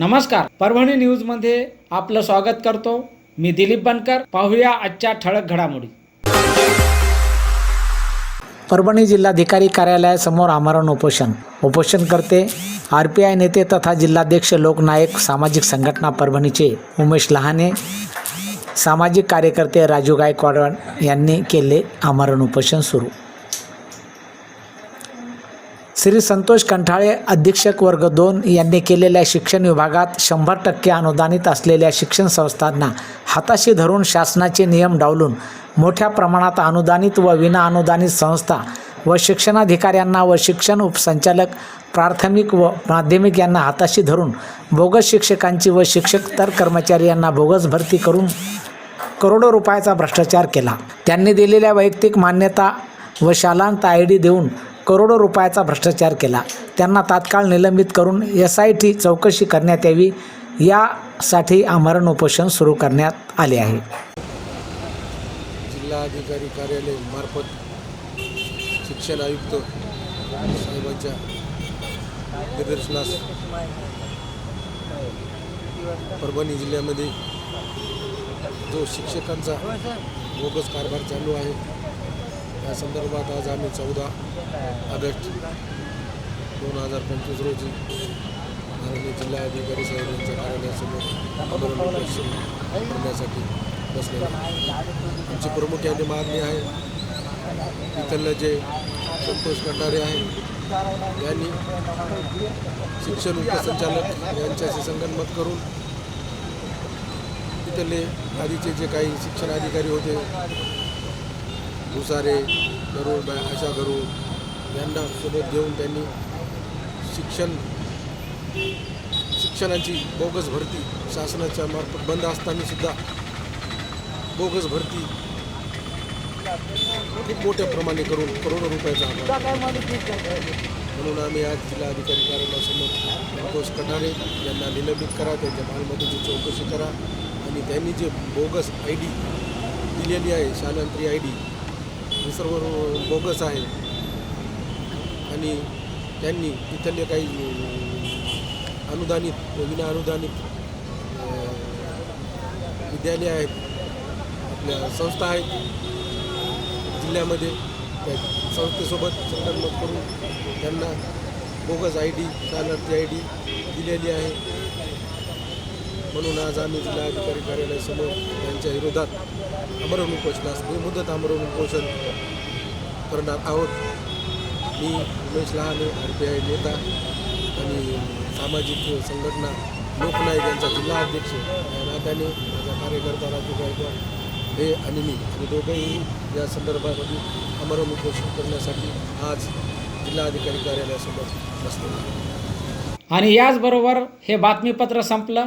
नमस्कार. परभणी न्यूजमध्ये आपलं स्वागत करतो. मी दिलीप बनकर. पाहूया आजच्या ठळक घडामोडी. परभणी जिल्हाधिकारी कार्यालयासमोर आमरण उपोषण. उपोषणकर्ते आर पी आय नेते तथा जिल्हाध्यक्ष लोकनायक सामाजिक संघटना परभणीचे उमेश लहाने. सामाजिक कार्यकर्ते राजू गायकवाड यांनी केले आमरण उपोषण सुरू. श्री संतोष कंठाळे अधीक्षक वर्ग दोन यांनी केलेल्या शिक्षण विभागात शंभर टक्के अनुदानित असलेल्या शिक्षण संस्थांना हाताशी धरून शासनाचे नियम डावलून मोठ्या प्रमाणात अनुदानित व विना अनुदानित संस्था व शिक्षणाधिकाऱ्यांना व शिक्षण उपसंचालक प्राथमिक व माध्यमिक यांना हाताशी धरून बोगस शिक्षकांची व शिक्षक तर कर्मचारी यांना बोगस भरती करून करोडो रुपयाचा भ्रष्टाचार केला. त्यांनी दिलेल्या वैयक्तिक मान्यता व शालांत आय डी देऊन करोडो रुपयाचा भ्रष्टाचार केला. त्यांना तात्काळ निलंबित करून एस आय टी चौकशी करण्यात यावी यासाठी आमरण उपोषण सुरू करण्यात आले आहे. जिल्हाधिकारी कार्यालय मार्फत शिक्षण आयुक्त साहेबांच्या निदर्शनास परभणी जिल्ह्यामध्ये जो शिक्षकांचा बोगस कारभार चालू आहे या संदर्भात आज आम्ही चौदा ऑगस्ट दोन हजार पंचवीस रोजी माननीय जिल्हाधिकारी साहेब यांच्या कार्यालयासमोर आंदोलन करण्यासाठी बसलेलो आमची प्रामुख्याने मागणी आहे इथलं जे संतोष कटारे आहे यांनी शिक्षण उपसंचालक यांच्याशी संगनमत करून तिथले आधीचे जे काही शिक्षण अधिकारी होते भुसारे गरुडबाई आशा गरुड यांना सोबत घेऊन त्यांनी शिक्षण शिक्षणाची बोगस भरती शासनाच्या मार्फत बंद असताना सुद्धा बोगस भरती खूप मोठ्या प्रमाणे करून करोडो रुपयाचा म्हणून आम्ही आज जिल्हाधिकारी कार्यालयासमोर संतोष कटारे यांना निलंबित करा त्यांच्या मालमत्तेची चौकशी करा आणि त्यांनी जे बोगस आय डी दिलेली आहे शालांत्री आय डी हे सर्व बोगस आहे. आणि त्यांनी तिथले काही अनुदानित विना अनुदानित विद्यालय आहेत. आपल्या संस्था आहेत. जिल्ह्यामध्ये त्या संस्थेसोबत संगनमत करून त्यांना बोगस आय डी शालांत्री आय डी दिलेली आहे. म्हणून आज आम्ही जिल्हाधिकारी कार्यालयासमोर यांच्या विरोधात आमरण उपोषणास बेमुदत आमरण उपोषण करणार आहोत. मी Umesh Lahane R P I नेता आणि सामाजिक संघटना लोकनायक यांचा जिल्हा अध्यक्ष. या नात्याने माझा कार्यकर्ता राजू गायकवाड हे आणि मी आणि दोघंही या संदर्भामध्ये आमरण उपोषण करण्यासाठी आज जिल्हाधिकारी कार्यालयासमोर बसलेलो आणि याचबरोबर हे बातमीपत्र संपलं.